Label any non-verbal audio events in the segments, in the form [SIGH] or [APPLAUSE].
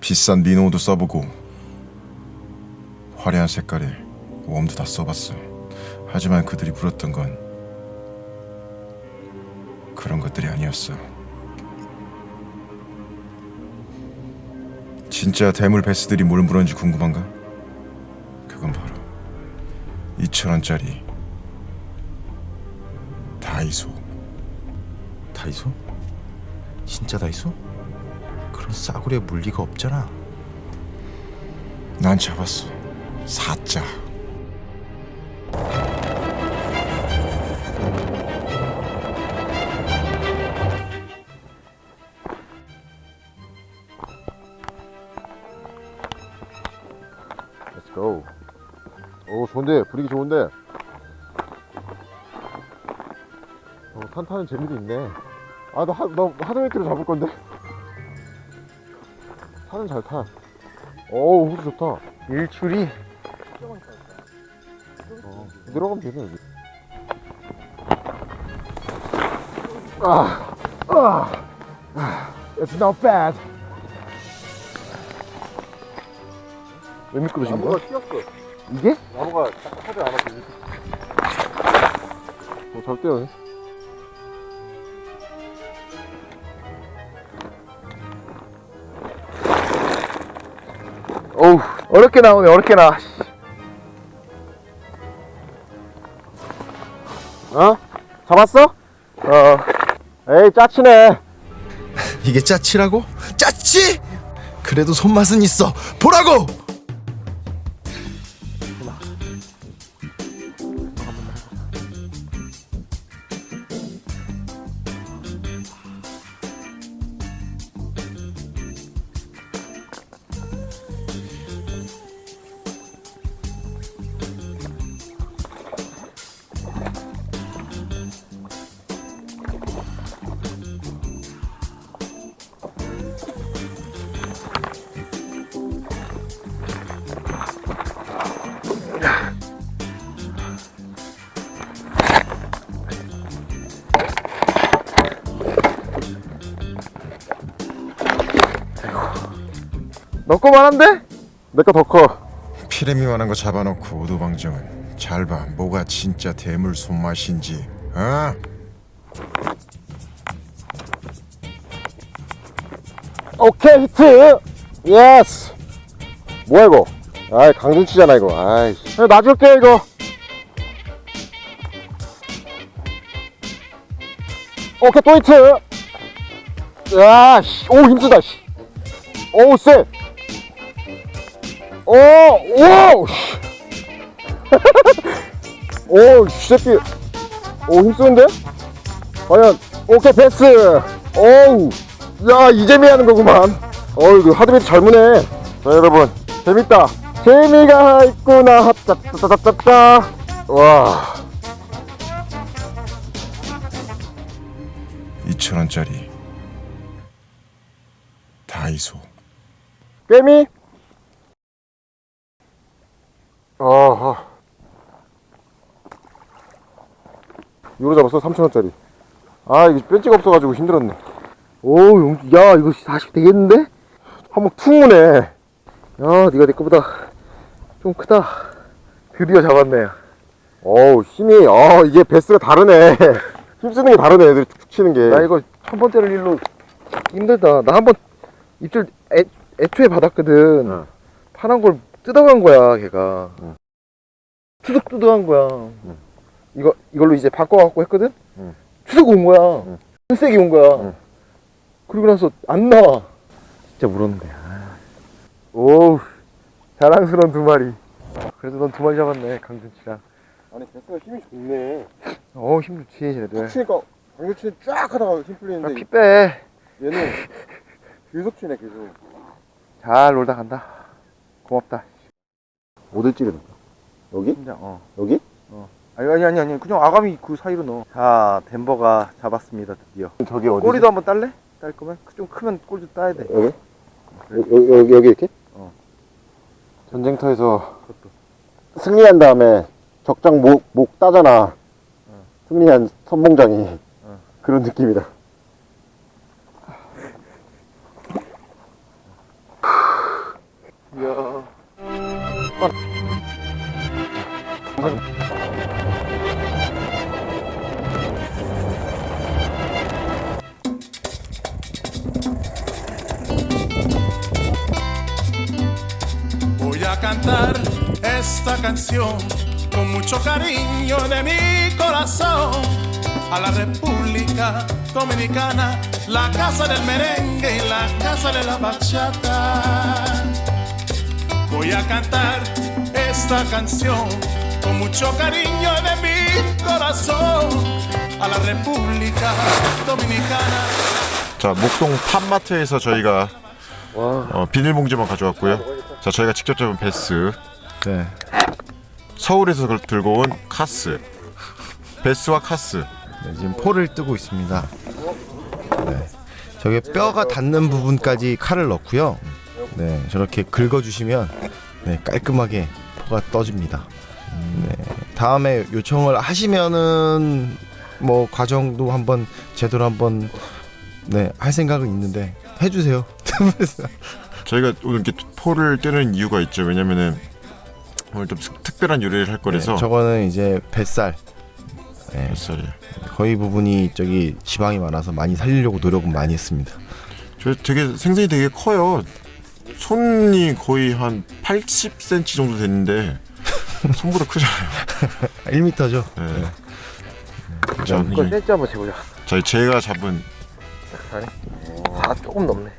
비싼 민호도 써보고 화려한 색깔의 웜도 다 써봤어. 하지만 그들이 물었던 건 그런 것들이 아니었어. 진짜 대물 베스들이 뭘 물었는지 궁금한가? 그건 바로 2천 원짜리 다이소. 다이소? 진짜 다이소? 그런 싸구려에 물 리가 없잖아. 난 잡았어. 사자. Let's go. 오 좋은데 분위기 좋은데. 어, 산 타는 재미도 있네. 아나 나 하드웨이트로 잡을 건데. 산은 잘 타. 오 호수 좋다. 일출이 어, 내려가면 되네 여기. 아, 아, 아, it's not bad. 왜 미끄러진 거야? 튀었어. 이게? 나무가 딱 하지 않아서 어, 잘 뛰어네. 어렵게 나오네 어렵게 나. 어? 잡았어? 어. 에이 짜치네. 이게 짜치라고? 짜치? 그래도 손맛은 있어. 보라고. 너 거만한데? 내 거 더 커. 피레미만한 거 잡아놓고 오도방정은 잘 봐. 뭐가 진짜 대물 손맛인지. 어? 오케이 히트. 예스. 뭐야 이거? 아이 강준치잖아 이거. 아이. 씨. 놔줄게 이거. 오케이 또 히트. 야, 씨. 오 힘쓰다. 씨. 오 쎄. 오, 오. [LAUGHS] 씨. 오, 이 새끼. 오 힘쓰는데? 과연 오케이 패스. 오우. 야 이재미 하는 거구만 어이 그 하드베이트 잘 무네 자 여러분 재밌다 재미가 있구나 따따따따따 와 2천 원짜리 다이소. 깨미 아하 이거 잡았어 3천원짜리 아 이거 벤치가 없어가지고 힘들었네 오 야 이거 40 되겠는데? 한번 툭 무네 야 니가 내 거보다 좀 크다 드디어 잡았네 어우 힘이 어 이게 베스가 다르네 힘쓰는 게 다르네 애들이 툭 치는 게 나 이거 첫 번째를 일로 힘들다. 나 한 번 입질 애, 애초에 받았거든. 응. 파란 걸 뜯어간 거야, 걔가. 응. 투둑 뜯어간 거야. 이거 이걸로 이제 바꿔갖고 했거든. 응. 투둑 온 거야. 응. 세게 온 거야. 응. 그리고 나서 안 나와. 진짜 물었는데. 아. 오, 자랑스러운 두 마리. 그래도 넌 두 마리 잡았네, 강준치랑. 아니 베스가 힘이 좋네 어, 힘 좋지, 쟤네들. 치니까 강조치는 쫙 하다가 힘 아, 풀리는데 피 빼. 얘는 계속 치네 계속 잘 놀다 간다. 고맙다. 어딜 찌르는 여기? 심장, 어. 여기? 아니 아니 아니 아니 그냥 아가미 그 사이로 넣어 자 덴버가 잡았습니다 드디어 저기 어디? 꼬리도 한번 딸래? 딸 거면 좀 크면 꼬리도 따야 돼 여기? 여기, 여기, 여기 이렇게? 어. 전쟁터에서 그것도 승리한 다음에 적장 목, 목 따잖아. 승리한 선봉장이. 그런 느낌이다. Voy a cantar esta canción con mucho cariño de mi corazón a la República Dominicana, la casa del merengue y la casa de la bachata. Voy a cantar esta canción con mucho cariño de mi corazón a la República Dominicana. 자 목동 팜마트에서 저희가 와. 어, 비닐봉지만 가져왔고요. 자 저희가 직접 잡은 베스. 네. 서울에서 들고 온 카스. 베스와 카스. 네, 지금 포를 뜨고 있습니다. 네. 저게 뼈가 닿는 부분까지 칼을 넣고요. 네, 저렇게 긁어주시면 네, 깔끔하게 포가 떠집니다. 네, 다음에 요청을 하시면은 뭐 과정도 한번 제대로 한번 네, 할 생각은 있는데 해주세요. [LAUGHS] 저희가 오늘 이렇게 포를 뜨는 이유가 있죠. 왜냐면은 오늘 좀 특- 특별한 요리를 할 거라서. 네, 저거는 이제 뱃살. 네, 뱃살이에요. 거의 부분이 저기 지방이 많아서 많이 살리려고 노력은 많이 했습니다. 저 되게 생선이 되게 커요. 손이 거의 한 80cm 정도 됐는데 [LAUGHS] 손보다 크잖아요. 1m죠. 네. 자, 이거 센치 한번 재보자. 저희 제가 잡은 잘해. 아 조금 넘네.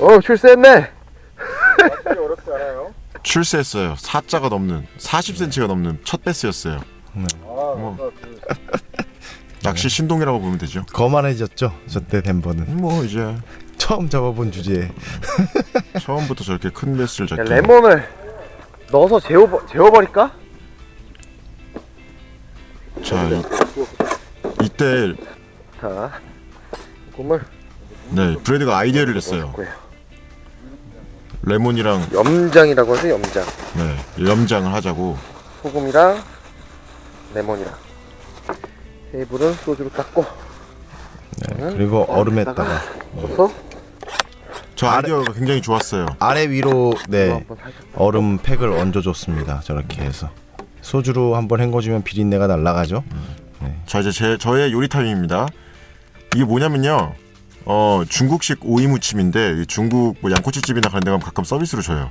어 출세했네. 출세했어요. 4자가 넘는 40cm가 넘는 첫 베스였어요. 네. 뭐, 낚시 신동이라고 보면 되죠. 거만해졌죠. 저때 덴버는 뭐 이제 처음 잡아본 주제에 [LAUGHS] 처음부터 저렇게 큰 베스를 야, 잡기. 레몬을 넣어서 재워 재워버릴까? 자 이, 이때 자, 국물 네 브레드가 아이디어를 냈어요. 뭐예요? 레몬이랑 염장이라고 하죠 염장. 네 염장을 하자고. 소금이랑 레몬이랑 테이블은 소주로 닦고 네, 그리고 얼음에다가 넣어서 저 아이디어가 굉장히 좋았어요. 아래 위로 네 얼음 팩을 얹어줬습니다. 저렇게 해서 소주로 한번 헹궈주면 비린내가 날라가죠. 자 이제 제 저의 요리 타임입니다. 이게 뭐냐면요. 어 중국식 오이 무침인데 이 중국 뭐 양꼬치집이나 그런 데 가면 가끔 서비스로 줘요.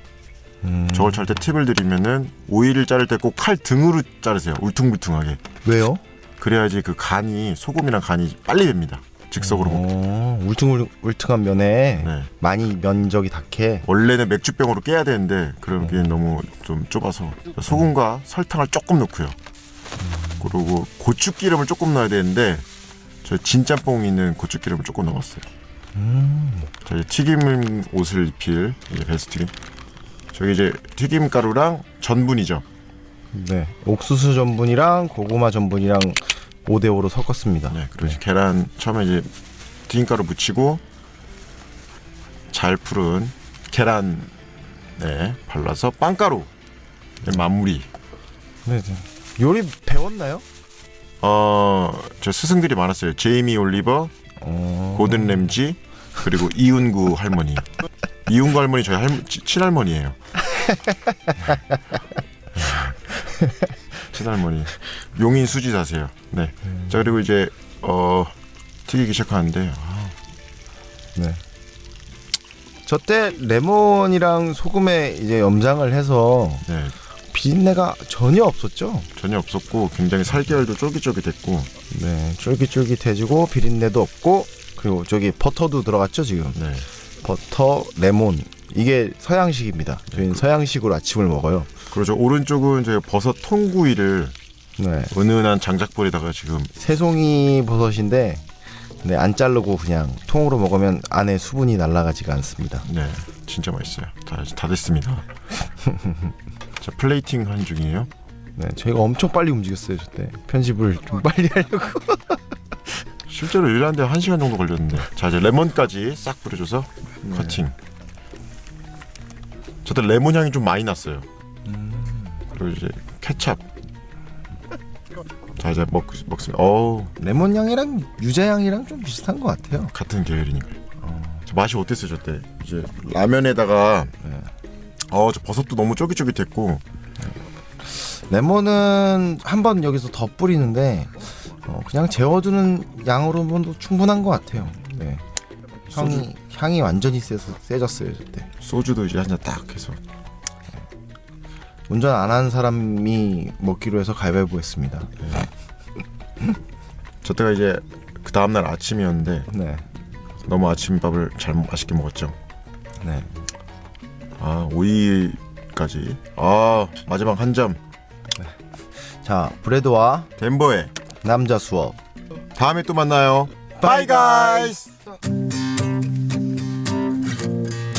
음, 저걸 잘 때 팁을 드리면은 오이를 자를 때 꼭 칼 등으로 자르세요. 울퉁불퉁하게. 왜요? 그래야지 그 간이 소금이랑 간이 빨리 됩니다. 즉석으로 먹. 어, 울퉁 울퉁한 면에 네. 많이 면적이 닿게 원래는 맥주병으로 깨야 되는데 그런 게 너무 좀 좁아서 소금과 설탕을 조금 넣고요. 그리고 고추 기름을 조금 넣어야 되는데 저 진짬뽕 있는 고추 기름을 조금 넣었어요. 자 이제 튀김 옷을 입힐 이제 베스트 튀김. 저기 이제 튀김 가루랑 전분이죠. 네 옥수수 전분이랑 고구마 전분이랑 5대5로 섞었습니다. 네, 그리고 이제 계란 처음에 이제 튀김가루 묻히고 잘 풀은 계란 네 발라서 빵가루 네, 마무리. 네, 네. 요리 배웠나요? 어, 저 스승들이 많았어요. 제이미 올리버, 어, 고든 램지, 그리고 이윤구 할머니. [LAUGHS] 이윤구 할머니 저희 할 치- 친할머니예요. [LAUGHS] 친할머니. 용인 수지사세요. 네. 자 그리고 이제 어 튀기기 시작하는데 아, 네. 저때 레몬이랑 소금에 이제 염장을 해서 네 비린내가 전혀 없었죠. 전혀 없었고 굉장히 살결도 쫄깃쫄깃했고 네, 쫄깃쫄깃해지고 비린내도 없고 그리고 저기 버터도 들어갔죠 지금. 네 버터, 레몬 이게 서양식입니다. 저희는 서양식으로 아침을 먹어요. 저 오른쪽은 저희 버섯 통구이를 네, 은은한 장작불에다가 지금 새송이 버섯인데 네, 안 자르고 그냥 통으로 먹으면 안에 수분이 날아가지가 않습니다. 네 진짜 맛있어요. 다, 다 됐습니다. [LAUGHS] 자 플레이팅 한 중이에요. 네, 저희가 엄청 빨리 움직였어요 저때 편집을 좀 빨리 하려고. [LAUGHS] 실제로 일하는데 한 시간 정도 걸렸는데 자 이제 레몬까지 싹 뿌려줘서 커팅 저때 레몬 향이 좀 많이 났어요 그리고 이제 케찹 자 이제 먹, 먹습니다. 어우. 레몬 향이랑 유자 향이랑 좀 비슷한 것 같아요. 같은 계열이니까. 저 맛이 어땠어요 저때? 이제 라면에다가 어저 버섯도 너무 쫄깃쫄깃했고. 레몬은 한 번 여기서 더 뿌리는데 어, 그냥 재워두는 양으로도 충분한 것 같아요. 네. 향이 향이 완전히 세서 세졌어요 그때. 소주도 이제 한 잔 딱 해서 운전 안 한 사람이 먹기로 해서 가위바위보 했습니다. 저 때가 이제 그 다음 날 아침이었는데 네. 너무 아침밥을 잘 맛있게 먹었죠. 네. 아 오이까지. 아 마지막 한 점. 자, 브레드와 덴버에 남자 수업. 다음에 또 만나요. 바이 가이스.